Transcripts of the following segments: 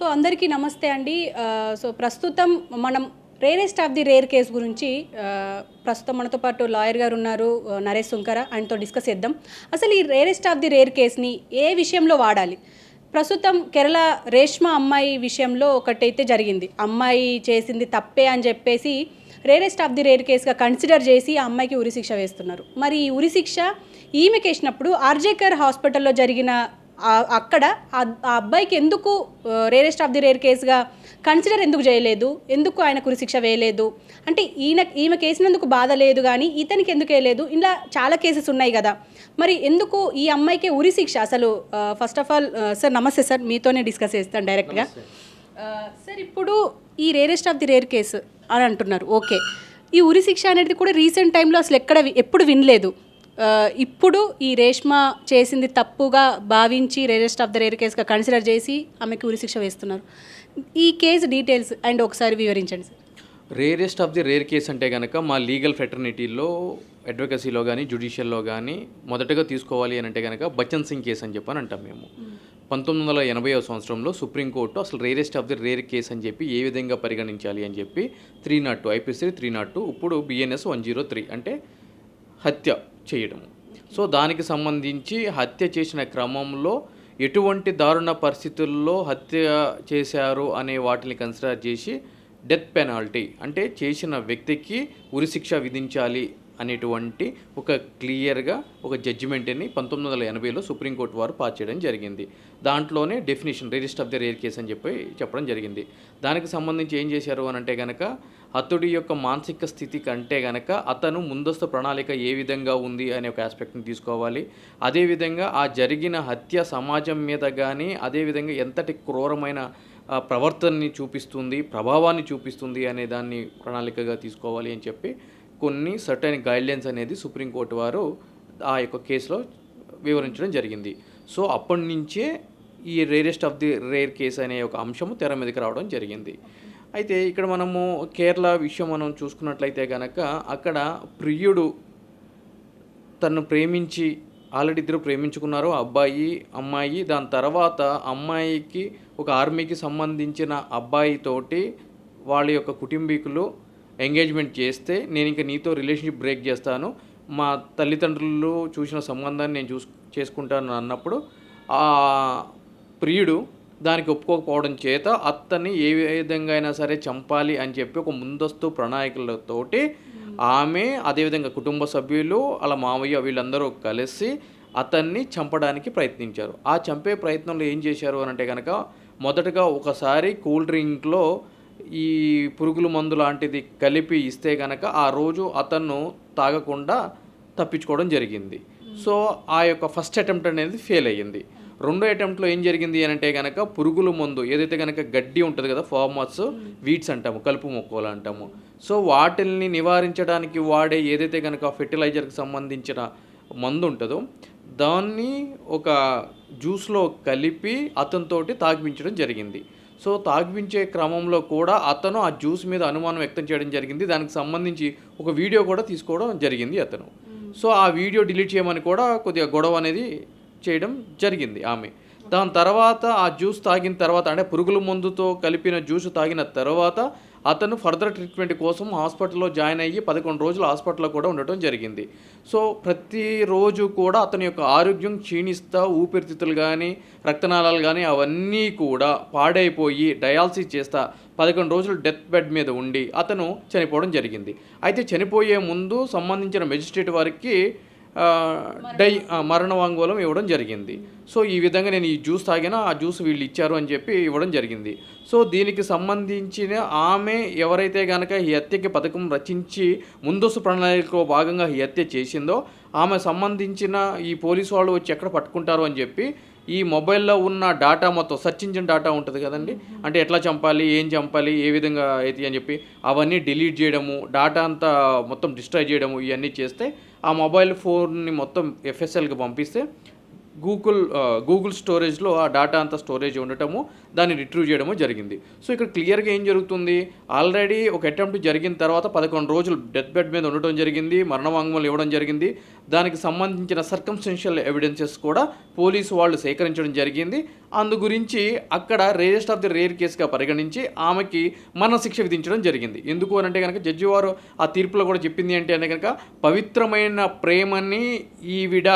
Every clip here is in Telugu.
సో అందరికీ నమస్తే అండి. సో ప్రస్తుతం మనం rarest of the rare case గురించి ప్రస్తుతం మనతో పాటు లాయర్ గారు ఉన్నారు నరేష్ సుంకర. ఆయనతో డిస్కస్ చేద్దాం. అసలు ఈ రేరెస్ట్ ఆఫ్ ది రేర్ కేసుని ఏ విషయంలో వాడాలి? ప్రస్తుతం కేరళ రేష్మ అమ్మాయి విషయంలో ఒకటైతే జరిగింది. అమ్మాయి చేసింది తప్పే అని చెప్పేసి రేరెస్ట్ ఆఫ్ ది రేర్ కేసుగా కన్సిడర్ చేసి ఆ అమ్మాయికి ఉరిశిక్ష వేస్తున్నారు. మరి ఈ ఉరిశిక్ష ఈమెకి వేసినప్పుడు ఆర్జేకర్ హాస్పిటల్లో జరిగిన అక్కడ ఆ అబ్బాయికి ఎందుకు రేరెస్ట్ ఆఫ్ ది రేర్ కేసుగా కన్సిడర్ ఎందుకు చేయలేదు? ఎందుకు ఆయనకు ఉరిశిక్ష వేయలేదు? అంటే ఈయన ఈమె కేసినందుకు బాధ లేదు కానీ ఇతనికి ఎందుకు వేయలేదు? ఇలా చాలా కేసెస్ ఉన్నాయి కదా. మరి ఎందుకు ఈ అమ్మాయికి ఉరిశిక్ష అసలు ఫస్ట్ ఆఫ్ ఆల్ సార్ నమస్తే సార్ మీతోనే డిస్కస్ చేస్తాను డైరెక్ట్గా సార్ ఇప్పుడు ఈ rarest of the rare case అని అంటున్నారు. ఓకే ఈ ఉరిశిక్ష అనేది కూడా రీసెంట్ టైంలో అసలు ఎక్కడ ఎప్పుడు వినలేదు. ఇప్పుడు ఈ రేష్మ చేసింది తప్పుగా భావించి రేరెస్ట్ ఆఫ్ ద రేర్ కేసుగా కన్సిడర్ చేసి ఆమెకి ఉరిశిక్ష వేస్తున్నారు. ఈ కేసు డీటెయిల్స్ అండ్ ఒకసారి వివరించండి sir. Rarest of the rare case అంటే కనుక మా లీగల్ ఫెటర్నిటీలో అడ్వకసీలో కానీ జుడిషియల్లో కానీ మొదటగా తీసుకోవాలి అని అంటే కనుక బచ్చన్ సింగ్ కేసు అని చెప్పని అంటాం మేము. పంతొమ్మిది వందల ఎనభై సంవత్సరంలో సుప్రీంకోర్టు అసలు rarest of the rare case అని చెప్పి ఏ విధంగా పరిగణించాలి అని చెప్పి three not two IPC three not two ఇప్పుడు బిఎన్ఎస్ వన్ జీరో త్రీ అంటే హత్య. చేయడం సో దానికి సంబంధించి హత్య చేసిన క్రమంలో ఎటువంటి దారుణ పరిస్థితుల్లో హత్య చేశారు అనే వాటిని కన్సిడర్ చేసి డెత్ పెనాల్టీ అంటే చేసిన వ్యక్తికి ఉరిశిక్ష విధించాలి అనేటువంటి ఒక క్లియర్గా ఒక జడ్జిమెంట్ని పంతొమ్మిది వందల ఎనభైలో సుప్రీంకోర్టు వారు పాస్ చేయడం జరిగింది. దాంట్లోనే definition rarest of the rare case అని చెప్పి చెప్పడం జరిగింది. దానికి సంబంధించి ఏం చేశారు అని అంటే కనుక అతడి యొక్క మానసిక స్థితి కంటే గనక అతను ముందస్తు ప్రణాళిక ఏ విధంగా ఉంది అనే ఒక ఆస్పెక్ట్ని తీసుకోవాలి. అదేవిధంగా ఆ జరిగిన హత్య సమాజం మీద కానీ అదేవిధంగా ఎంతటి క్రూరమైన ప్రవర్తనని చూపిస్తుంది ప్రభావాన్ని చూపిస్తుంది అనే దాన్ని ప్రణాళికగా తీసుకోవాలి అని చెప్పి కొన్ని సర్టైన్ గైడ్లైన్స్ అనేది సుప్రీంకోర్టు వారు ఆ యొక్క కేసులో వివరించడం జరిగింది. సో అప్పటి నుంచే ఈ rarest of the rare case అనే ఒక అంశము తెర మీదకి రావడం జరిగింది. అయితే ఇక్కడ మనము కేరళ విషయం మనం చూసుకున్నట్లయితే కనుక అక్కడ ప్రియుడు తను ప్రేమించి ఆల్రెడీ ఇద్దరు ప్రేమించుకున్నారు అబ్బాయి అమ్మాయి. దాని తర్వాత అమ్మాయికి ఒక ఆర్మీకి సంబంధించిన అబ్బాయితోటి వాళ్ళ యొక్క కుటుంబీకులు ఎంగేజ్మెంట్ చేస్తే నేను ఇంకా నీతో రిలేషన్షిప్ బ్రేక్ చేస్తాను. మా తల్లిదండ్రులు చూసిన సంబంధాన్ని నేను చూస్ చేసుకుంటాను అన్నప్పుడు ఆ ప్రియుడు దానికి ఒప్పుకోకపోవడం చేత అతన్ని ఏ విధంగా అయినా సరే చంపాలి అని చెప్పి ఒక ముందస్తు ప్రణాళికలతోటి ఆమె అదేవిధంగా కుటుంబ సభ్యులు అలా మావయ్య వీళ్ళందరూ కలిసి అతన్ని చంపడానికి ప్రయత్నించారు. ఆ చంపే ప్రయత్నంలో ఏం చేశారు అని అంటే కనుక మొదటగా ఒకసారి కూల్ డ్రింక్లో ఈ పురుగుల మందు లాంటిది కలిపి ఇస్తే కనుక ఆ రోజు అతను తాగకుండా తప్పించుకోవడం జరిగింది. సో ఆ యొక్క ఫస్ట్ అటెంప్ట్ అనేది ఫెయిల్ అయ్యింది. రెండో అటెంప్ట్లో ఏం జరిగింది అని అంటే కనుక పురుగుల మందు ఏదైతే కనుక గడ్డి ఉంటుంది కదా ఫార్మర్స్ వీడ్స్ అంటాము కలుపు మొక్కలు అంటాము. సో వాటిల్ని నివారించడానికి వాడే ఏదైతే కనుక ఫెర్టిలైజర్కి సంబంధించిన మందు ఉంటుందో దాన్ని ఒక జ్యూస్లో కలిపి అతనితోటి తాగిపించడం జరిగింది. సో తాగిపించే క్రమంలో కూడా అతను ఆ జ్యూస్ మీద అనుమానం వ్యక్తం చేయడం జరిగింది. దానికి సంబంధించి ఒక వీడియో కూడా తీసుకోవడం జరిగింది అతను. సో ఆ వీడియో డిలీట్ చేయమని కూడా కొద్దిగా గొడవ అనేది చేయడం జరిగింది ఆమె. దాని తర్వాత ఆ జ్యూస్ తాగిన తర్వాత అంటే పురుగుల మందుతో కలిపిన జ్యూస్ తాగిన తర్వాత అతను ఫర్దర్ ట్రీట్మెంట్ కోసం హాస్పిటల్లో జాయిన్ అయ్యి పదకొండు రోజులు హాస్పిటల్లో కూడా ఉండటం జరిగింది. సో ప్రతిరోజు కూడా అతని యొక్క ఆరోగ్యం క్షీణిస్తా ఊపిరితిత్తులు కానీ రక్తనాళాలు కానీ అవన్నీ కూడా పాడైపోయి డయాలసిస్ చేస్తా పదకొండు రోజులు డెత్ బెడ్ మీద ఉండి అతను చనిపోవడం జరిగింది. అయితే చనిపోయే ముందు సంబంధించిన మెజిస్ట్రేట్ వారికి డై మరణ వాంగ్మూలం ఇవ్వడం జరిగింది. సో ఈ విధంగా నేను ఈ జ్యూస్ తాగినా ఆ జ్యూస్ వీళ్ళు ఇచ్చారు అని చెప్పి ఇవ్వడం జరిగింది. సో దీనికి సంబంధించిన ఆమె ఎవరైతే కనుక ఈ హత్యకి పథకం రచించి ముందస్తు ప్రణాళికలో భాగంగా ఈ హత్య చేసిందో ఆమె సంబంధించిన ఈ పోలీసు వాళ్ళు వచ్చి ఎక్కడ పట్టుకుంటారు అని చెప్పి ఈ మొబైల్లో ఉన్న డేటా మొత్తం సెర్చ్ ఇంజిన్ డేటా ఉంటుంది కదండి? అంటే ఎట్లా చంపాలి ఏం చంపాలి ఏ విధంగా అయితే అని చెప్పి అవన్నీ డిలీట్ చేయడము డేటా అంతా మొత్తం డిస్ట్రాయ్ చేయడము ఇవన్నీ చేస్తే ఆ మొబైల్ ఫోన్ని మొత్తం ఎఫ్ఎస్ఎల్కి పంపిస్తే గూగుల్ గూగుల్ స్టోరేజ్లో ఆ డేటా అంతా స్టోరేజ్ ఉండటము దాన్ని రిట్రీవ్ చేయడము జరిగింది. సో ఇక్కడ క్లియర్గా ఏం జరుగుతుంది? ఆల్రెడీ ఒక అటెంప్ట్ జరిగిన తర్వాత పదకొండు రోజులు డెత్ బెడ్ మీద ఉండటం జరిగింది మరణవాంగ్మూలం ఇవ్వడం జరిగింది. దానికి సంబంధించిన సర్కంస్టెన్షియల్ ఎవిడెన్సెస్ కూడా పోలీసు వాళ్ళు సేకరించడం జరిగింది. అందు గురించి అక్కడ రేరెస్ట్ ఆఫ్ ది రేర్ కేసుగా పరిగణించి ఆమెకి మరణశిక్ష విధించడం జరిగింది. ఎందుకు అని అంటే కనుక జడ్జి వారు ఆ తీర్పులో కూడా చెప్పింది ఏంటి అంటే కనుక పవిత్రమైన ప్రేమని ఈవిడ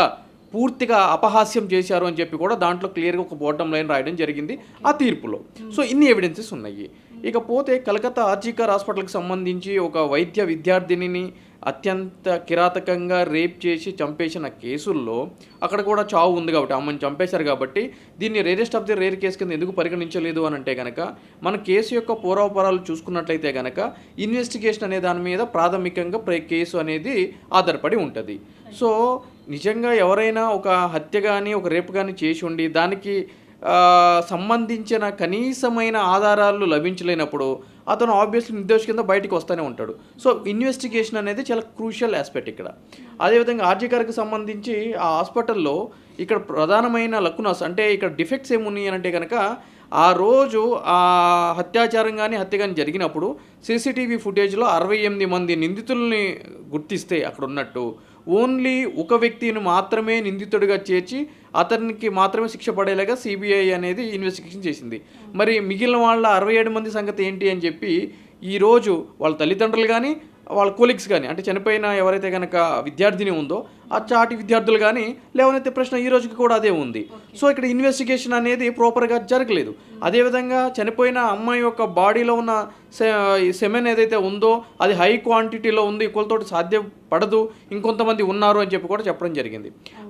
పూర్తిగా అపహాస్యం చేశారు అని చెప్పి కూడా దాంట్లో క్లియర్గా ఒక బోర్డం లైన్ రాయడం జరిగింది ఆ తీర్పులో. సో ఇన్ని ఎవిడెన్సెస్ ఉన్నాయి. ఇకపోతే కలకత్తా ఆర్జీకర్ హాస్పిటల్కి సంబంధించి ఒక వైద్య విద్యార్థినిని అత్యంత కిరాతకంగా రేప్ చేసి చంపేసిన కేసుల్లో అక్కడ కూడా చావు ఉంది కాబట్టి అమ్మని చంపేశారు కాబట్టి దీన్ని rarest of the rare case కింద ఎందుకు పరిగణించలేదు అని అంటే కనుక మన కేసు యొక్క పూర్వపరాలు చూసుకున్నట్లయితే కనుక ఇన్వెస్టిగేషన్ అనే దాని మీద ప్రాథమికంగా ప్రే కేసు అనేది ఆధారపడి ఉంటుంది. సో నిజంగా ఎవరైనా ఒక హత్య కానీ ఒక రేపు కానీ చేసి ఉండి దానికి సంబంధించిన కనీసమైన ఆధారాలు లభించలేనప్పుడు అతను ఆబ్వియస్లీ నిర్దోష కింద బయటకు వస్తూనే ఉంటాడు. సో ఇన్వెస్టిగేషన్ అనేది చాలా క్రూషియల్ ఆస్పెక్ట్ ఇక్కడ. అదేవిధంగా ఆర్జీకర్కి సంబంధించి ఆ హాస్పిటల్లో ఇక్కడ ప్రధానమైన లకునాస్ అంటే ఇక్కడ డిఫెక్ట్స్ ఏమున్నాయి అని అంటే కనుక ఆ రోజు ఆ హత్యాచారం కానీ హత్య కానీ జరిగినప్పుడు సీసీటీవీ ఫుటేజ్లో అరవై ఎనిమిది మంది నిందితుల్ని గుర్తిస్తే అక్కడ ఉన్నట్టు ఓన్లీ ఒక వ్యక్తిని మాత్రమే నిందితుడిగా చేర్చి అతనికి మాత్రమే శిక్ష పడేలాగా సిబిఐ అనేది ఇన్వెస్టిగేషన్ చేసింది. మరి మిగిలిన వాళ్ళ అరవై ఏడు మంది సంగతి ఏంటి అని చెప్పి ఈరోజు వాళ్ళ తల్లిదండ్రులు కానీ వాళ్ళ కోలిగ్స్ కానీ అంటే చనిపోయిన ఎవరైతే కనుక విద్యార్థిని ఉందో చాటి విద్యార్థులు కానీ లేవనైతే ప్రశ్న ఈ రోజుకి కూడా అదే ఉంది. సో ఇక్కడ ఇన్వెస్టిగేషన్ అనేది ప్రాపర్గా జరగలేదు. అదేవిధంగా చనిపోయిన అమ్మాయి యొక్క బాడీలో ఉన్న సెమెన్ ఏదైతే ఉందో అది హై క్వాంటిటీలో ఉంది ఇంకొకరితోటి సాధ్యపడదు ఇంకొంతమంది ఉన్నారు అని చెప్పి కూడా చెప్పడం జరిగింది.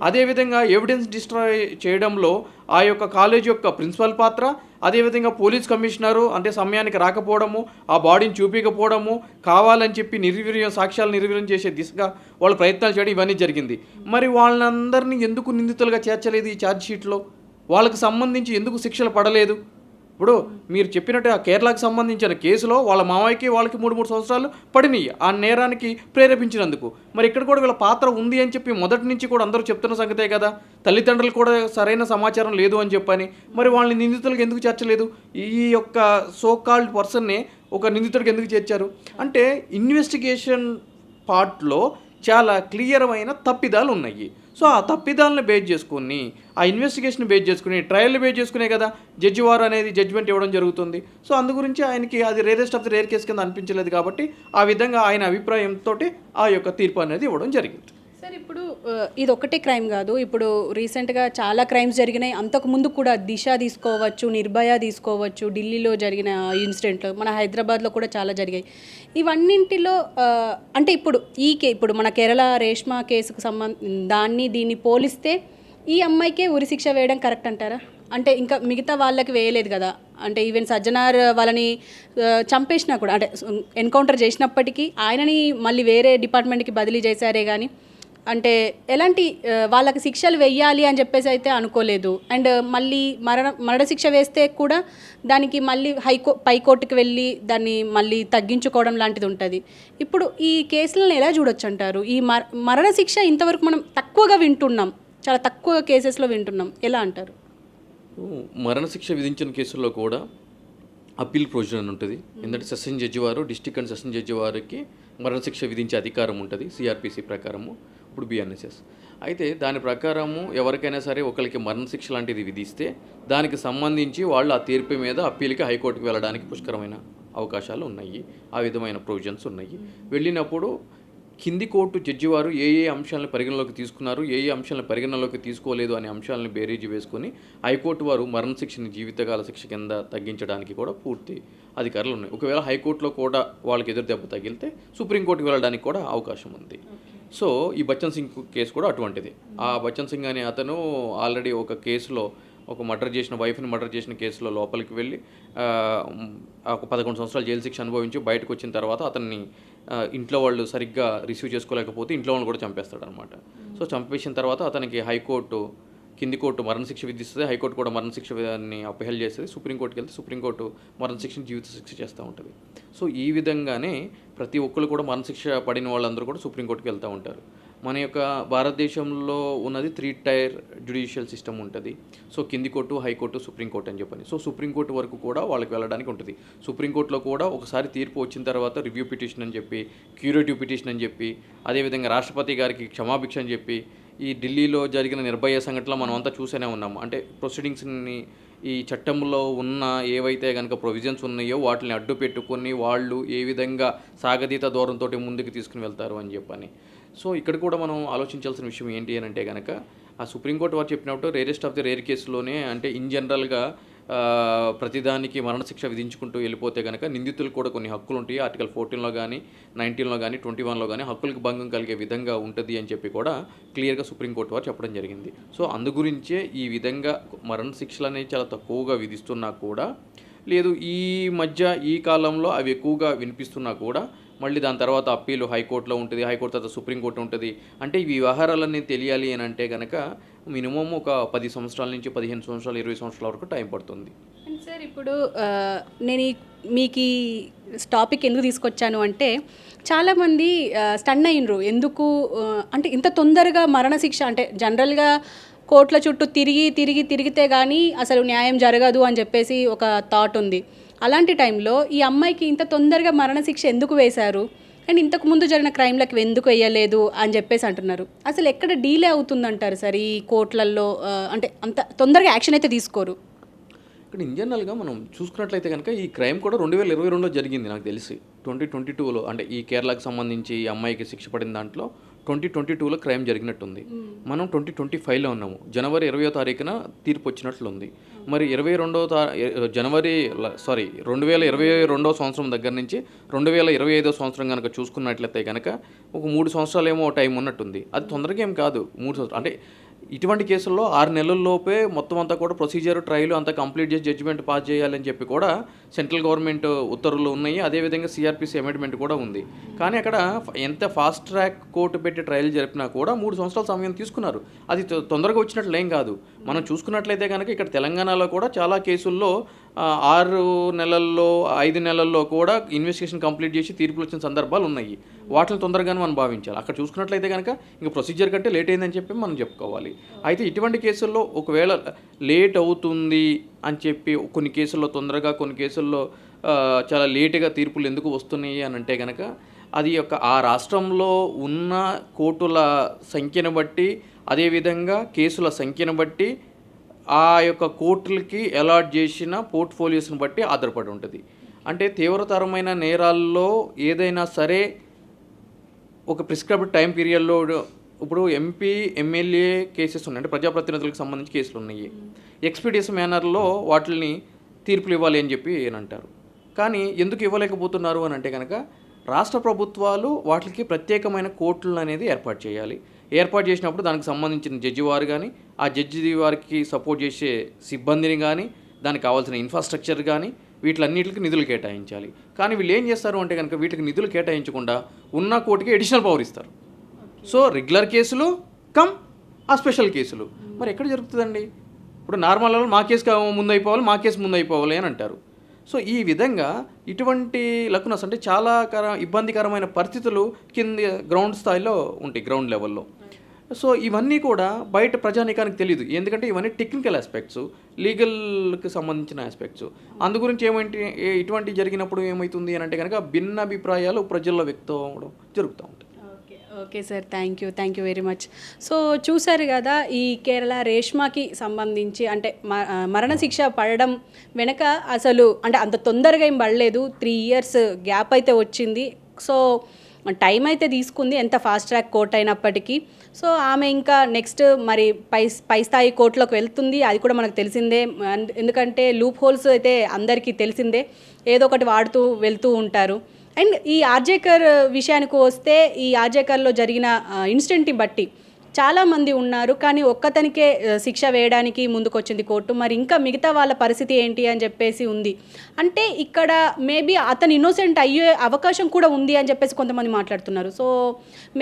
అదేవిధంగా ఎవిడెన్స్ డిస్ట్రాయ్ చేయడంలో ఆ యొక్క కాలేజ్ యొక్క ప్రిన్సిపల్ పాత్ర అదేవిధంగా పోలీస్ కమిషనరు అంటే సమయానికి రాకపోవడము ఆ బాడీని చూపించకపోవడము కావాలని చెప్పి నిర్వీర్యం సాక్ష్యాలు నిర్వీర్యం చేసే దిశగా వాళ్ళు ప్రయత్నాలు చేయడం ఇవన్నీ జరిగింది. మరి వాళ్ళందరినీ ఎందుకు నిందితులుగా చేర్చలేదు ఈ ఛార్జ్షీట్లో వాళ్ళకు వాళ్ళకి సంబంధించి ఎందుకు శిక్షలు పడలేదు? ఇప్పుడు మీరు చెప్పినట్టు ఆ కేరళకు సంబంధించిన కేసులో వాళ్ళ మామయ్యకి వాళ్ళకి మూడు మూడు సంవత్సరాలు పడినాయి. ఆ నేరానికి ప్రేరేపించినందుకు. మరి ఇక్కడ కూడా వీళ్ళ పాత్ర ఉంది అని చెప్పి మొదటి నుంచి కూడా అందరూ చెప్తున్న సంగతే కదా. తల్లిదండ్రులు కూడా సరైన సమాచారం లేదు అని చెప్పని. మరి వాళ్ళని నిందితులకు ఎందుకు చేర్చలేదు? ఈ యొక్క సో కాల్డ్ పర్సన్నే ఒక నిందితుడికి ఎందుకు చేర్చారు? అంటే ఇన్వెస్టిగేషన్ పార్ట్లో చాలా క్లియర్మైన తప్పిదాలు ఉన్నాయి సో ఆ తప్పిదాలను బేస్ చేసుకుని ఆ ఇన్వెస్టిగేషన్ బేస్ చేసుకుని ట్రయల్ బేస్ చేసుకునే కదా జడ్జి వారు అనేది జడ్జిమెంట్ ఇవ్వడం జరుగుతుంది. సో అందు గురించి ఆయనకి అది rarest of the rare case కింద అనిపించలేదు కాబట్టి ఆ విధంగా ఆయన అభిప్రాయంతో ఆ యొక్క తీర్పు అనేది ఇవ్వడం జరిగింది. సార్ ఇప్పుడు ఇది ఒకటే క్రైమ్ కాదు. ఇప్పుడు రీసెంట్గా చాలా క్రైమ్స్ జరిగినాయి. అంతకు ముందు కూడా దిశ తీసుకోవచ్చు నిర్భయ తీసుకోవచ్చు ఢిల్లీలో జరిగిన ఇన్సిడెంట్లు మన హైదరాబాద్లో కూడా చాలా జరిగాయి. ఇవన్నింటిలో అంటే ఇప్పుడు ఈ కే ఇప్పుడు మన కేరళ రేష్మా కేసుకు సంబంధ దాన్ని దీన్ని పోలిస్తే ఈ అమ్మాయికే ఉరిశిక్ష వేయడం కరెక్ట్ అంటారా? అంటే ఇంకా మిగతా వాళ్ళకి వేయలేదు కదా. అంటే ఈవెన్ సజ్జనార్ వాళ్ళని చంపేసినా కూడా అంటే ఎన్కౌంటర్ చేసినప్పటికీ ఆయనని మళ్ళీ వేరే డిపార్ట్మెంట్కి బదిలీ చేశారే కానీ అంటే ఎలాంటి వాళ్ళకి శిక్షలు వెయ్యాలి అని చెప్పేసి అయితే అనుకోలేదు. అండ్ మళ్ళీ మరణ మరణ శిక్ష వేస్తే కూడా దానికి మళ్ళీ హైకో పైకోర్టుకి వెళ్ళి దాన్ని మళ్ళీ తగ్గించుకోవడం లాంటిది ఉంటుంది. ఇప్పుడు ఈ కేసులను ఎలా చూడొచ్చు అంటారు ఈ మర మరణ శిక్ష ఇంతవరకు మనం తక్కువగా వింటున్నాం. చాలా తక్కువ కేసెస్లో వింటున్నాం. ఎలా అంటారు? మరణశిక్ష విధించిన కేసుల్లో కూడా అప్పీల్ ప్రొవిజన్ అని ఉంటుంది. ఎందుకంటే సెషన్ జడ్జి వారు డిస్టిక్ అండ్ సెషన్ జడ్జి వారికి మరణశిక్ష విధించే అధికారం ఉంటుంది సిఆర్పిసి ప్రకారము. ఇప్పుడు బిఎన్ఎస్ఎస్ అయితే దాని ప్రకారము ఎవరికైనా సరే ఒకరికి మరణశిక్ష లాంటిది విధిస్తే దానికి సంబంధించి వాళ్ళు ఆ తీర్పు మీద అప్పీల్కి హైకోర్టుకి వెళ్ళడానికి పుష్కరమైన అవకాశాలు ఉన్నాయి. ఆ విధమైన ప్రొవిజన్స్ ఉన్నాయి. వెళ్ళినప్పుడు కింది కోర్టు జడ్జి వారు ఏ ఏ అంశాలను పరిగణలోకి తీసుకున్నారు ఏ ఏ అంశాలను పరిగణలోకి తీసుకోలేదు అనే అంశాలను బేరీజు వేసుకొని హైకోర్టు వారు మరణశిక్షని జీవితకాల శిక్ష కింద తగ్గించడానికి కూడా పూర్తి అధికారులు ఉన్నాయి. ఒకవేళ హైకోర్టులో కూడా వాళ్ళకి ఎదురు దెబ్బ తగిలితే సుప్రీంకోర్టుకి వెళ్ళడానికి కూడా అవకాశం ఉంది. సో ఈ బచ్చన్ సింగ్ కేసు కూడా అటువంటిది. ఆ బచ్చన్ సింగ్ అనే అతను ఆల్రెడీ ఒక కేసులో ఒక మర్డర్ చేసిన వైఫ్ని మర్డర్ చేసిన కేసులో లోపలికి వెళ్ళి ఆ, ఒక పదకొండు సంవత్సరాలు జైలు శిక్ష అనుభవించి బయటకు వచ్చిన తర్వాత అతన్ని ఇంట్లో వాళ్ళు సరిగ్గా రిసీవ్ చేసుకోలేకపోతే ఇంట్లో వాళ్ళు కూడా చంపేస్తాడు అనమాట సో చంపేసిన తర్వాత అతనికి హైకోర్టు కింది కోర్టు మరణశిక్ష విధిస్తుంది హైకోర్టు కూడా మరణశిక్ష విధాన్ని అపహేళ చేస్తుంది సుప్రీంకోర్టుకి వెళ్తే సుప్రీంకోర్టు మరణశిక్షను జీవిత శిక్ష చేస్తూ ఉంటుంది. సో ఈ విధంగానే ప్రతి ఒక్కరు కూడా మరణశిక్ష పడిన వాళ్ళందరూ కూడా సుప్రీంకోర్టుకి వెళ్తూ ఉంటారు. మన యొక్క భారతదేశంలో ఉన్నది త్రీ టైర్ జ్యుడిషియల్ సిస్టమ్ ఉంటుంది. సో కింది court high court supreme court అని చెప్పని. సో సుప్రీంకోర్టు వరకు కూడా వాళ్ళకి వెళ్ళడానికి ఉంటుంది. సుప్రీంకోర్టులో కూడా ఒకసారి తీర్పు వచ్చిన తర్వాత రివ్యూ పిటిషన్ అని చెప్పి క్యూరేటివ్ పిటిషన్ అని చెప్పి అదేవిధంగా రాష్ట్రపతి గారికి క్షమాభిక్ష అని చెప్పి ఈ ఢిల్లీలో జరిగిన నిర్భయ సంఘటనలో మనం అంతా చూసేనే ఉన్నాము. అంటే ప్రొసీడింగ్స్ని ఈ చట్టంలో ఉన్న ఏవైతే కనుక ప్రొవిజన్స్ ఉన్నాయో వాటిని అడ్డు పెట్టుకొని వాళ్ళు ఏ విధంగా సాగతీత దూరంతో ముందుకు తీసుకుని వెళ్తారు అని చెప్పని. సో ఇక్కడ కూడా మనం ఆలోచించాల్సిన విషయం ఏంటి అని అంటే కనుక ఆ సుప్రీంకోర్టు వారు చెప్పినప్పుడు రేరెస్ట్ ఆఫ్ ది రేర్ కేసులోనే అంటే ఇన్ జనరల్గా ప్రతిదానికి మరణశిక్ష విధించుకుంటూ వెళ్ళిపోతే కనుక నిందితులు కూడా కొన్ని హక్కులు ఉంటాయి. ఆర్టికల్ ఫోర్టీన్లో కానీ నైన్టీన్లో కానీ ట్వంటీ వన్లో కానీ హక్కులకు భంగం కలిగే విధంగా ఉంటుంది అని చెప్పి కూడా క్లియర్గా సుప్రీంకోర్టు వారు చెప్పడం జరిగింది. సో అందు గురించే ఈ విధంగా మరణశిక్షలు అనేవి చాలా తక్కువగా విధిస్తున్నా కూడా లేదు ఈ మధ్య ఈ కాలంలో అవి ఎక్కువగా వినిపిస్తున్నా కూడా మళ్ళీ దాని తర్వాత అప్పీలు హైకోర్టులో ఉంటుంది హైకోర్టు తర్వాత సుప్రీంకోర్టు ఉంటుంది. అంటే ఈ వ్యవహారాలన్నీ తెలియాలి అని అంటే కనుక మినిమం ఒక పది సంవత్సరాల నుంచి పదిహేను సంవత్సరాలు ఇరవై సంవత్సరాల వరకు టైం పడుతుంది. సార్ ఇప్పుడు నేను ఈ- మీకు ఈ టాపిక్ ఎందుకు తీసుకొచ్చాను అంటే చాలామంది స్టన్ అయినరు. ఎందుకు అంటే ఇంత తొందరగా మరణశిక్ష అంటే జనరల్గా కోర్టుల చుట్టూ తిరిగి తిరిగి తిరిగితే కానీ అసలు న్యాయం జరగదు అని చెప్పేసి ఒక థాట్ ఉంది. అలాంటి టైంలో ఈ అమ్మాయికి ఇంత తొందరగా మరణశిక్ష ఎందుకు వేశారు? అండ్ ఇంతకు ముందు జరిగిన క్రైమ్లకు ఎందుకు వేయలేదు అని చెప్పేసి అంటున్నారు. అసలు ఎక్కడ డీలే అవుతుందంటారు సార్ ఈ కోర్టులలో? అంటే అంత తొందరగా యాక్షన్ అయితే తీసుకోరు. ఇక్కడ ఇన్ జనరల్గా మనం చూసుకున్నట్లయితే కనుక ఈ క్రైమ్ కూడా రెండు వేల ఇరవై రెండులో జరిగింది నాకు తెలిసి. ట్వంటీ ట్వంటీ టూలో అంటే ఈ కేరళకు సంబంధించి ఈ అమ్మాయికి శిక్ష పడిన దాంట్లో ట్వంటీ ట్వంటీ టూలో క్రైమ్ జరిగినట్టుంది. మనం ట్వంటీ ట్వంటీ ఫైవ్లో ఉన్నాము. జనవరి ఇరవయో తారీఖున తీర్పు వచ్చినట్లుంది. మరి ఇరవై రెండో తా జనవరి సారీ రెండు వేల ఇరవై రెండో సంవత్సరం దగ్గర నుంచి రెండు వేల ఇరవై ఐదో సంవత్సరం కనుక చూసుకున్నట్లయితే కనుక ఒక మూడు సంవత్సరాలు ఏమో టైం ఉన్నట్టుంది. అది తొందరగా ఏం కాదు. మూడు సంవత్సరాలు అంటే ఇటువంటి కేసుల్లో ఆరు నెలల్లోపే మొత్తం అంతా కూడా ప్రొసీజర్ ట్రయల్ అంతా కంప్లీట్ చేసి జడ్జిమెంట్ పాస్ చేయాలని చెప్పి కూడా సెంట్రల్ గవర్నమెంట్ ఉత్తర్వులు ఉన్నాయి. అదేవిధంగా సిఆర్పిసి అమెండ్మెంట్ కూడా ఉంది. కానీ అక్కడ ఎంత ఫాస్ట్ ట్రాక్ కోర్టు పెట్టి ట్రయల్ జరిపినా కూడా మూడు సంవత్సరాల సమయం తీసుకున్నారు. అది తొ- తొందరగా వచ్చినట్లు ఏం కాదు. మనం చూసుకున్నట్లయితే కనుక ఇక్కడ తెలంగాణలో కూడా చాలా కేసుల్లో ఆరు నెలల్లో ఐదు నెలల్లో కూడా ఇన్వెస్టిగేషన్ కంప్లీట్ చేసి తీర్పులు వచ్చిన సందర్భాలు ఉన్నాయి. వాటిని తొందరగానే మనం భావించాలి. అక్కడ చూసుకున్నట్లయితే కనుక ఇంక ప్రొసీజర్ కంటే లేట్ అయిందని చెప్పి మనం చెప్పుకోవాలి. అయితే ఇటువంటి కేసుల్లో ఒకవేళ లేట్ అవుతుంది అని చెప్పి కొన్ని కేసుల్లో తొందరగా కొన్ని కేసుల్లో చాలా లేటుగా తీర్పులు ఎందుకు వస్తున్నాయి అని అంటే కనుక అది యొక్క ఆ రాష్ట్రంలో ఉన్న కోర్టుల సంఖ్యను బట్టి అదేవిధంగా కేసుల సంఖ్యను బట్టి ఆ యొక్క కోర్టులకి అలాట్ చేసిన పోర్ట్ఫోలియోస్ని బట్టి ఆధారపడి ఉంటుంది. అంటే తీవ్రతరమైన నేరాల్లో ఏదైనా సరే ఒక ప్రిస్క్రైబ్డ్ టైం పీరియడ్లో ఇప్పుడు ఎంపీ ఎమ్మెల్యే కేసెస్ ఉన్నాయి. అంటే ప్రజాప్రతినిధులకు సంబంధించి కేసులు ఉన్నాయి. ఎక్స్పీడియస్ మేనర్లో వాటిని తీర్పులు ఇవ్వాలి అని చెప్పి అని అంటారు. కానీ ఎందుకు ఇవ్వలేకపోతున్నారు అని అంటే కనుక రాష్ట్ర ప్రభుత్వాలు వాటికి ప్రత్యేకమైన కోర్టులు అనేది ఏర్పాటు చేయాలి. ఏర్పాటు చేసినప్పుడు దానికి సంబంధించిన జడ్జి వారు కానీ ఆ జడ్జి వారికి సపోర్ట్ చేసే సిబ్బందిని కానీ దానికి కావాల్సిన ఇన్ఫ్రాస్ట్రక్చర్ కానీ వీటిలన్నిటికి నిధులు కేటాయించాలి. కానీ వీళ్ళు ఏం చేస్తారు అంటే కనుక వీటికి నిధులు కేటాయించకుండా ఉన్న కోర్టుకి అడిషనల్ పవర్ ఇస్తారు. సో రెగ్యులర్ కేసులు కమ్ ఆ స్పెషల్ కేసులు. మరి ఎక్కడ జరుగుతుందండి? ఇప్పుడు నార్మల్ మా కేసు ముందైపోవాలి ముందు అయిపోవాలి మా కేసు ముందు అయిపోవాలి అని అంటారు. సో ఈ విధంగా ఇటువంటి లకునస్ అంటే చాలా కర ఇబ్బందికరమైన పరిస్థితులు కింద గ్రౌండ్ స్థాయిలో ఉంటాయి గ్రౌండ్ లెవెల్లో సో ఇవన్నీ కూడా బయట ప్రజానీకానికి తెలియదు ఎందుకంటే ఇవన్నీ టెక్నికల్ ఆస్పెక్ట్స్ లీగల్కి సంబంధించిన ఆస్పెక్ట్స్ అందు గురించి ఏమంటే ఇటువంటి జరిగినప్పుడు ఏమవుతుంది అని అంటే కనుక భిన్న అభిప్రాయాలు ప్రజల్లో వ్యక్తం అవ్వడం జరుగుతూ ఉంటుంది okay okay sir. Thank you thank you very much so చూసారు కదా ఈ కేరళ రేష్మాకి సంబంధించి అంటే మ- మరణశిక్ష పడడం వెనక అసలు అంటే అంత తొందరగా ఏం పడలేదు. త్రీ ఇయర్స్ గ్యాప్ అయితే వచ్చింది. సో టైం అయితే తీసుకుంది ఎంత ఫాస్ట్ ట్రాక్ కోర్ట్ అయినప్పటికీ. సో ఆమె ఇంకా నెక్స్ట్ మరి పై పై స్థాయి కోర్టులోకి వెళ్తుంది అది కూడా మనకు తెలిసిందే. ఎందుకంటే లూప్ హోల్స్ అయితే అందరికీ తెలిసిందే ఏదో ఒకటి వాడుతూ వెళ్తూ ఉంటారు. అండ్ ఈ ఆర్జేకర్ విషయానికి వస్తే ఈ ఆర్జేకర్లో జరిగిన ఇన్సిడెంట్ని బట్టి చాలామంది ఉన్నారు కానీ ఒక్కతనికే శిక్ష వేయడానికి ముందుకొచ్చింది కోర్టు. మరి ఇంకా మిగతా వాళ్ళ పరిస్థితి ఏంటి అని చెప్పేసి ఉంది. అంటే ఇక్కడ మేబీ అతను ఇన్నోసెంట్ అయ్యే అవకాశం కూడా ఉంది అని చెప్పేసి కొంతమంది మాట్లాడుతున్నారు. సో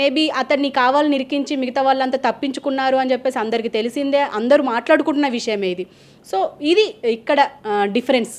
మేబీ అతన్ని కావాలని ఇరికించి మిగతా వాళ్ళంతా తప్పించుకున్నారు అని చెప్పేసి అందరికీ తెలిసిందే. అందరూ మాట్లాడుకుంటున్న విషయమే ఇది. సో ఇది ఇక్కడ డిఫరెన్స్.